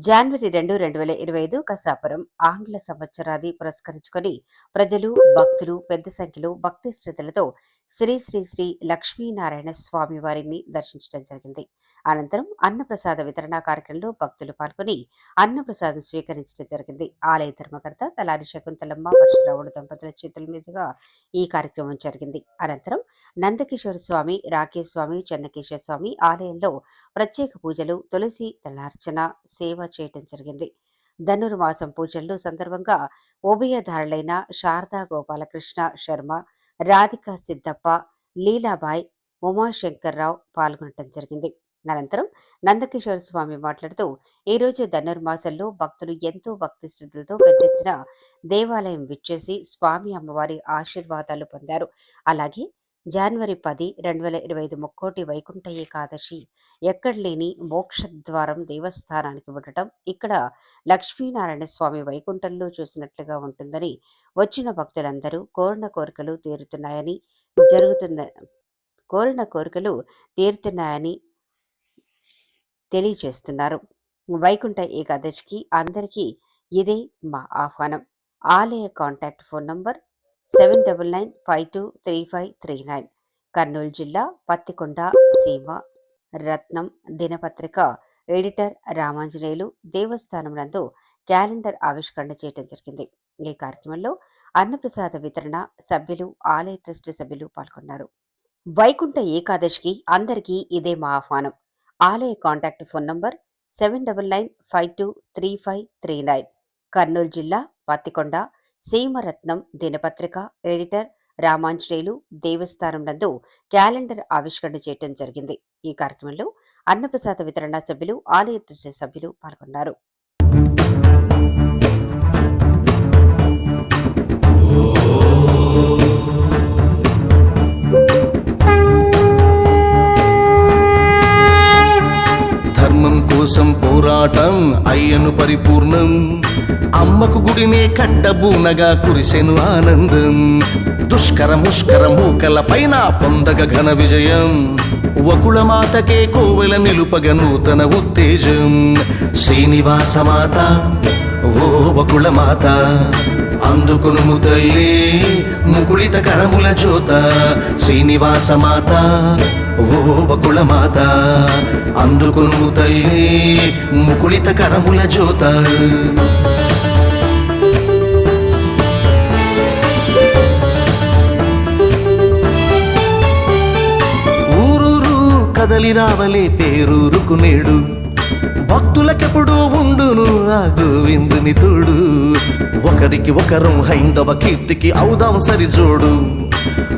జనవరి రెండు రెండు వేల ఇరవై ఐదు కసాపురం ఆంగ్ల సంవత్సరాది పురస్కరించుకొని ప్రజలు భక్తులు పెద్ద సంఖ్యలో భక్తి శ్రద్ధలతో శ్రీ శ్రీ శ్రీ లక్ష్మీనారాయణ స్వామి వారిని దర్శించడం జరిగింది. అనంతరం అన్నప్రసాద వితరణ కార్యక్రమంలో భక్తులు పాల్గొని అన్నప్రసాదం స్వీకరించడం జరిగింది. ఆలయ ధర్మకర్త తలారి శకుంతలమ్మ వర్షరావుడు దంపతుల చేతుల మీదుగా ఈ కార్యక్రమం జరిగింది. అనంతరం నందకిషోర స్వామి రాకేష్ స్వామి చెన్నకేశ్వర స్వామి ఆలయంలో ప్రత్యేక పూజలు తులసి దళార్చన సేవ చేయటం జరిగింది. ధనుర్మాసం పూజల్లో సందర్భంగా ఉభయధారులైన శారదా గోపాలకృష్ణ శర్మ రాధిక సిద్దప్ప లీలాబాయ్ ఉమాశంకర్రావు పాల్గొనడం జరిగింది. అనంతరం నందకిషోర్ స్వామి మాట్లాడుతూ ఈ రోజు ధనుర్మాసంలో భక్తులు ఎంతో భక్తి శ్రద్ధలతో పెద్ద ఎత్తున దేవాలయం విచ్చేసి స్వామి అమ్మవారి ఆశీర్వాదాలు పొందారు. అలాగే జనవరి పది రెండు వేల ఇరవై ఐదు ముక్కోటి వైకుంఠ ఏకాదశి. ఎక్కడ లేని మోక్షద్వారం దేవస్థానానికి ఉండటం ఇక్కడ లక్ష్మీనారాయణ స్వామి వైకుంఠంలో చూసినట్లుగా ఉంటుందని వచ్చిన భక్తులందరూ కోరిన కోరికలు తీరుతున్నాయని జరుగుతున్న కోరిన కోరికలు తీరుతున్నాయని తెలియజేస్తున్నారు. వైకుంఠ ఏకాదశికి అందరికీ ఇదే మా ఆహ్వానం. ఆలయ contact phone number seven double nine five two three five three nine Kurnool జిల్లా పత్తికొండ సీమ రత్నం దినపత్రిక ఎడిటర్ రామాంజనేయులు దేవస్థానం నందు క్యాలెండర్ ఆవిష్కరణ చేయడం జరిగింది. ఈ కార్యక్రమంలో అన్నప్రసాద వితరణ సభ్యులు ఆలయ ట్రస్ట్ సభ్యులు పాల్గొన్నారు. వైకుంఠ ఏకాదశికి అందరికీ ఇదే మా ఆహ్వానం. ఆలయ contact phone number seven double nine five two three five three nine Kurnool జిల్లా పత్తికొండ సీమరత్నం దినపత్రిక ఎడిటర్ రామాంజనేయులు దేవస్థానం నందు క్యాలెండర్ ఆవిష్కరణ చేయడం జరిగింది. ఈ కార్యక్రమంలో అన్నప్రసాద వితరణ సభ్యులు ఆలయ ట్రస్ట్ సభ్యులు పాల్గొన్నారు. కోసం పోరాటం అయ్యను పరిపూర్ణం అమ్మకు గుడినే కట్టబూనగా కురిసెను ఆనందం దుష్కర ముష్కర మూకల పైన పొందగ ఘన విజయం వకుళ మాతకే కోవెల నిలుపగ నూతన ఉత్తేజం శ్రీనివాస మాత ఓ వకుళ మాత అందుకును తల్లి ముకుళిత కరముల చోత శ్రీనివాస మాత ఓ వకుళ మాత అందుకును తల్లి ముకుళిత కరముల జోత ఊరూరు కదలి రావలే పేరూరుకు నేడు. భక్తులకెప్పుడు ఉండును ఆ గోవిందుని తోడు. ఒకరికి ఒకరం హైందవ కీర్తికి అవుదాం సరిజోడు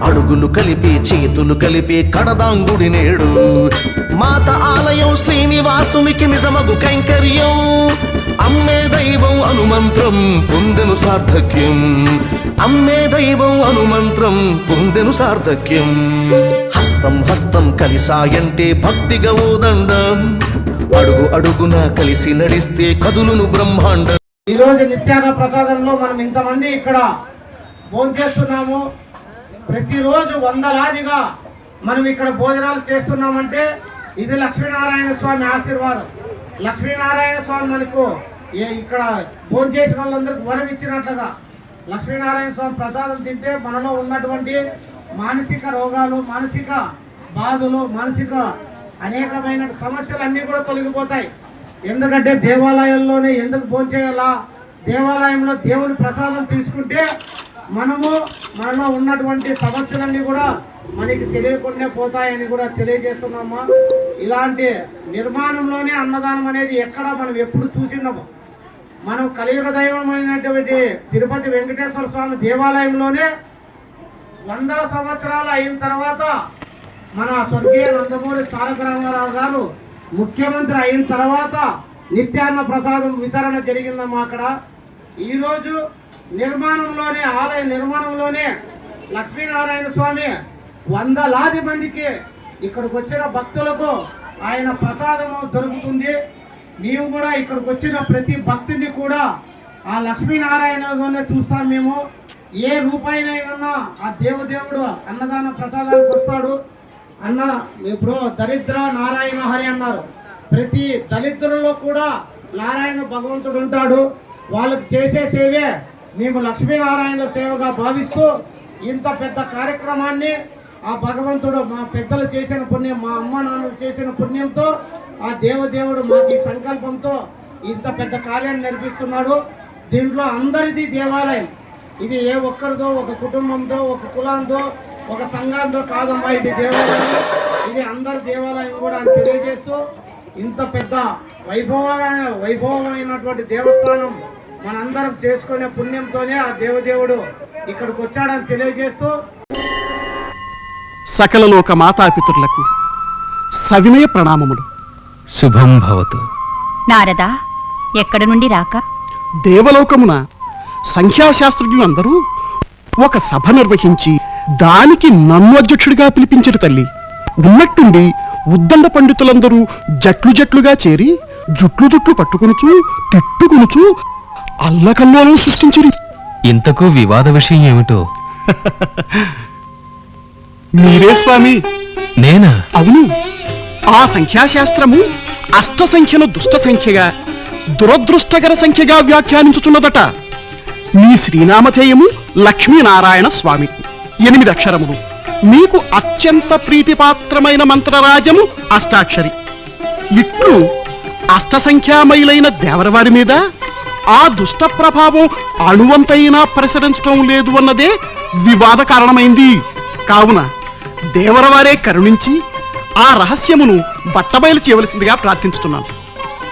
అడుగులు కలిపి చేతులు కలిపి కడదాంగుడి నేడు. మాత ఆలయం శ్రీనివాసునికి నిజమగు కైంకర్యం. అమ్మే దైవం అనుమంత్రం పొందెను సార్థక్యం. అమ్మే దైవం అనుమంత్రం పొందెను సార్థక్యం. హస్తం హస్తం కలిసాయంటే భక్తిగా ఓదండం అడుగు అడుగున కలిసి నడిస్తే కదులును బ్రహ్మాండ ఈ రోజు నిత్యాన ప్రసాదంలో మనం ఇంతమంది ఇక్కడ భోంచేస్తున్నాము ప్రతిరోజు వందలాదిగా మనం ఇక్కడ భోజనాలు చేస్తున్నామంటే ఇది లక్ష్మీనారాయణ స్వామి ఆశీర్వాదం. లక్ష్మీనారాయణ స్వామి మనకు ఏ- ఇక్కడ భోంచేసిన వాళ్ళందరికీ వరం ఇచ్చినట్లుగా లక్ష్మీనారాయణ స్వామి ప్రసాదం తింటే మనలో ఉన్నటువంటి మానసిక రోగాలు మానసిక బాధలు మానసిక అనేకమైన సమస్యలు అన్నీ కూడా తొలగిపోతాయి. ఎందుకంటే దేవాలయాల్లోనే ఎందుకు భోంచేయాలా దేవాలయంలో దేవుని ప్రసాదం తీసుకుంటే మనము మనలో ఉన్నటువంటి సమస్యలన్నీ కూడా మనకి తెలియకుండా పోతాయని కూడా తెలియజేస్తున్నామా? ఇలాంటి నిర్మాణంలోనే అన్నదానం అనేది ఎక్కడ మనం ఎప్పుడు చూసినాము. మనం కలియుగ దైవమైనటువంటి తిరుపతి వెంకటేశ్వర స్వామి దేవాలయంలోనే వందల సంవత్సరాలు అయిన తర్వాత మన స్వర్గీయ నందమూరి తారక రామారావు గారు ముఖ్యమంత్రి అయిన తర్వాత నిత్యాన్న ప్రసాదం వితరణ జరిగిందమ్మా అక్కడ. ఈరోజు నిర్మాణంలోనే ఆలయ నిర్మాణంలోనే లక్ష్మీనారాయణ స్వామి వందలాది మందికి ఇక్కడికి వచ్చిన భక్తులకు ఆయన ప్రసాదము దొరుకుతుంది. మేము కూడా ఇక్కడికి వచ్చిన ప్రతి భక్తుడిని కూడా ఆ లక్ష్మీనారాయణగానే చూస్తాం మేము. ఏ రూపాయినైనా ఆ దేవదేవుడు అన్నదాన ప్రసాదానికి వస్తాడు. అన్న ఇప్పుడు దరిద్ర నారాయణ హరి అన్నారు. ప్రతి దరిద్రంలో కూడా నారాయణ భగవంతుడు ఉంటాడు. వాళ్ళకి చేసే సేవే మేము లక్ష్మీనారాయణ సేవగా భావిస్తూ ఇంత పెద్ద కార్యక్రమాన్ని ఆ భగవంతుడు మా పెద్దలు చేసిన పుణ్యం మా అమ్మ నాన్నలు చేసిన పుణ్యంతో ఆ దేవదేవుడు మాకు ఈ సంకల్పంతో ఇంత పెద్ద కార్యాన్ని నడిపిస్తున్నాడు దీంట్లో అందరిది దేవాలయం. ఇది ఏ ఒక్కరిదో ఒక కుటుంబంతో ఒక కులాంతో ఒక సంఘంతో కాదమ్మా ఇది దేవాలయం. ఇది అందరి దేవాలయం కూడా అని తెలియజేస్తూ ఇంత పెద్ద వైభవమైన వైభవమైనటువంటి దేవస్థానం మనందరం చేసుకునే పుణ్యంతోనే ఆ దేవదేవుడు ఇక్కడికి వచ్చాడని తెలియజేస్తూ సకల లోక మాతాపితులకు సవినయ ప్రణామములు. శుభం భవతు. నారదా ఎక్కడి నుండి రాక? దేవలోకమున సంఖ్యాశాస్త్రజ్ఞులందరూ ఒక సభ నిర్వహించి దానికి నన్ను అధ్యక్షుడిగా పిలిపించరు తల్లి. ఉన్నట్టుండి ఉద్దండ పండితులందరూ జట్లు జట్లుగా చేరి జుట్లు జుట్లు పట్టుకొనుచు తిట్టుకొనుచు అల్లకల్లోలం సృష్టించిరి. ఇంతకు వివాద విషయం ఏమిటో? మీరే స్వామి. నేనా? అవును. ఆ సంఖ్యాశాస్త్రము అష్ట సంఖ్యను దుష్ట సంఖ్యగా దురదృష్టకర సంఖ్యగా వ్యాఖ్యానించుచున్నదట. మీ శ్రీనామధేయము లక్ష్మీనారాయణ స్వామి. ఎనిమిది అక్షరములు. మీకు అత్యంత ప్రీతిపాత్రమైన మంత్రరాజము అష్టాక్షరి. ఇట్లు అష్టసంఖ్యామయులైన దేవరవారి మీద ఆ దుష్ట ప్రభావం అణువంతైనా ప్రసరించడం లేదు అన్నదే వివాద కారణమైంది. కావున దేవరవారే కరుణించి ఆ రహస్యమును బట్టబయలు చేయవలసిందిగా ప్రార్థించుతున్నాను.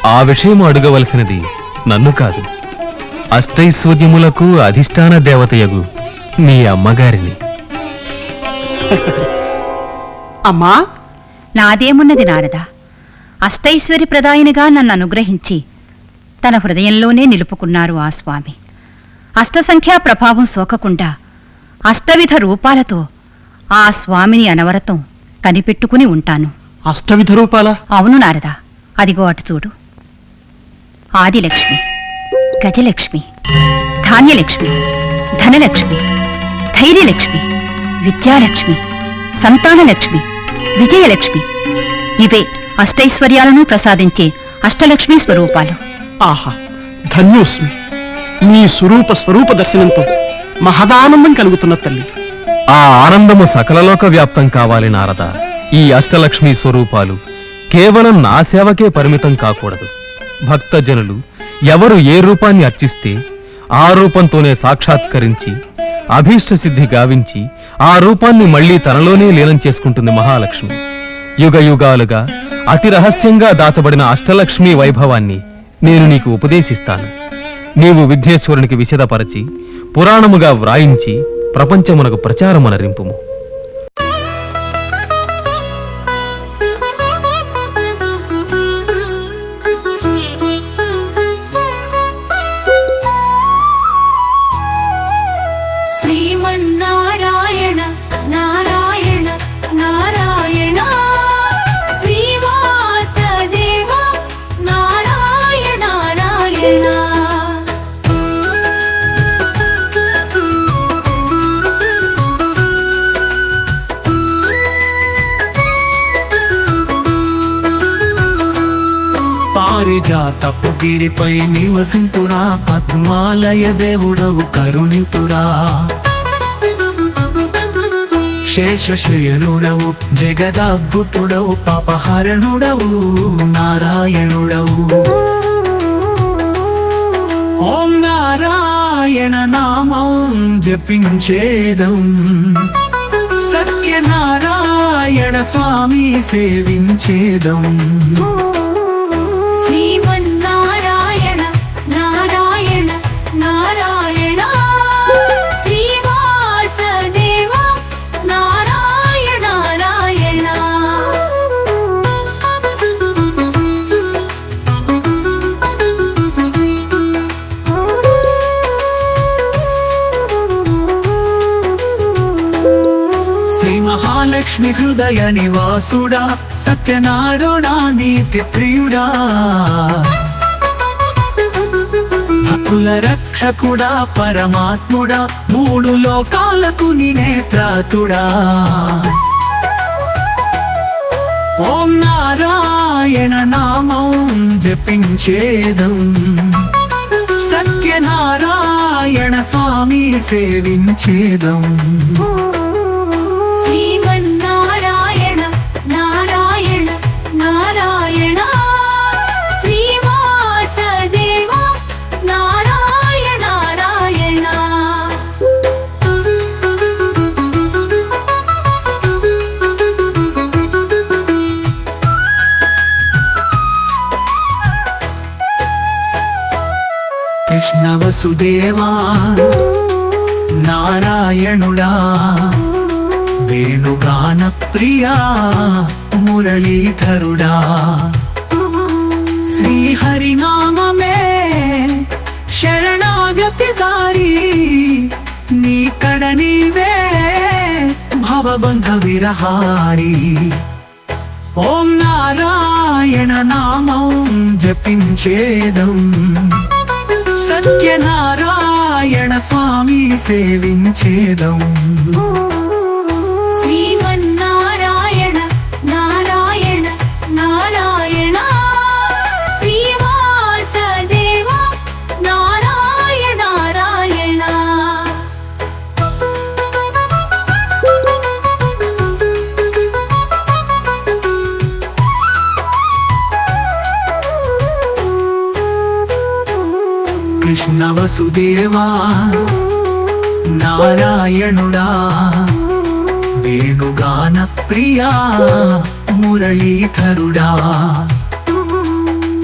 ఆ విషయం అడగవలసినది నన్ను కాదు. అష్టైశ్వర్యములకు అధిష్టాన దేవతయగు మీ అమ్మగారిని. అమ్మా నాదేమున్నది నారదా? అష్టైశ్వర్య ప్రదాయినిగా నన్ను అనుగ్రహించి తన హృదయంలోనే నిలుపుకున్నారు ఆ స్వామి. అష్టసంఖ్యా ప్రభావం సోకకుండా అష్టవిధ రూపాలతో ఆ స్వామిని అనవరతం కనిపెట్టుకుని ఉంటాను. అష్టవిధ రూపాల? అవును నారదా. అదిగో అటు చూడు. ఆదిలక్ష్మి గజలక్ష్మి ధాన్యలక్ష్మి ధనలక్ష్మి ధైర్యలక్ష్మి విద్యాలక్ష్మి సంతానలక్ష్మి విజయలక్ష్మి. ఇవే అష్టైశ్వర్యాలను ప్రసాదించే అష్టలక్ష్మి స్వరూపాలు. ఆహా ధన్యోస్మి. మీ స్వరూప స్వరూప దర్శనంతో మహదానందం కలుగుతున్న తల్లి. ఆ ఆనందము సకలలోక వ్యాప్తం కావాలి నారద. ఈ అష్టలక్ష్మి స్వరూపాలు కేవలం నా సేవకే పరిమితం కాకూడదు. భక్తజనులు ఎవరు ఏ రూపాన్ని అర్చిస్తే ఆ రూపంతోనే సాక్షాత్కరించి అభీష్ట సిద్ధి గావించి ఆ రూపాన్ని మళ్ళీ తనలోనే లీనం చేసుకుంటుంది మహాలక్ష్మి. యుగ యుగాలుగా అతి రహస్యంగా దాచబడిన అష్టలక్ష్మి వైభవాన్ని నేను నీకు ఉపదేశిస్తాను. నీవు విఘ్నేశ్వరునికి విశదపరచి పురాణముగా వ్రాయించి ప్రపంచమునకు ప్రచారమునరింపుము శ్రీమన్నారాయణ పారిజాత గిరిపై నివసింతురా పద్మాలయ దేవుడవు కరుణితురా. శేషశయనుడవు జగదద్భుతుడవు పాపహరణుడవు నారాయణుడవు. ఓం నారాయణ నామం జపించేదం. సత్యనారాయణ స్వామి సేవించేదం. లక్ష్మి హృదయ నివాసుడా సత్యనారాయణ నీతి ప్రియుడా రక్షకుడా పరమాత్ముడా మూడు లోకాలకు నేత్రాతుడా ఓం నారాయణ నామం జపించేదం. సత్యనారాయణ స్వామి సేవించేదం. దేవా నారాయణుడా వేణుగాన ప్రియా మురళీధరుడా. శ్రీహరినామే శరణాగతి దారి నీ కడ నీవే భవబంధ విరహారి ఓం నారాయణ నామం జపించేదం. సత్యనారాయణ స్వామి సేవించేదం. వాసుదేవా నారాయణుడా వేణుగాన ప్రియా మురళీధరుడా.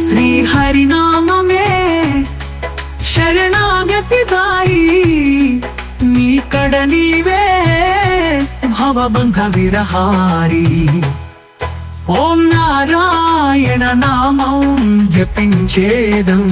శ్రీహరినామే శరణాగతి దారి నీ కడ నీవే భవబంధ విరహారి ఓం నారాయణ నామం జపించేదం.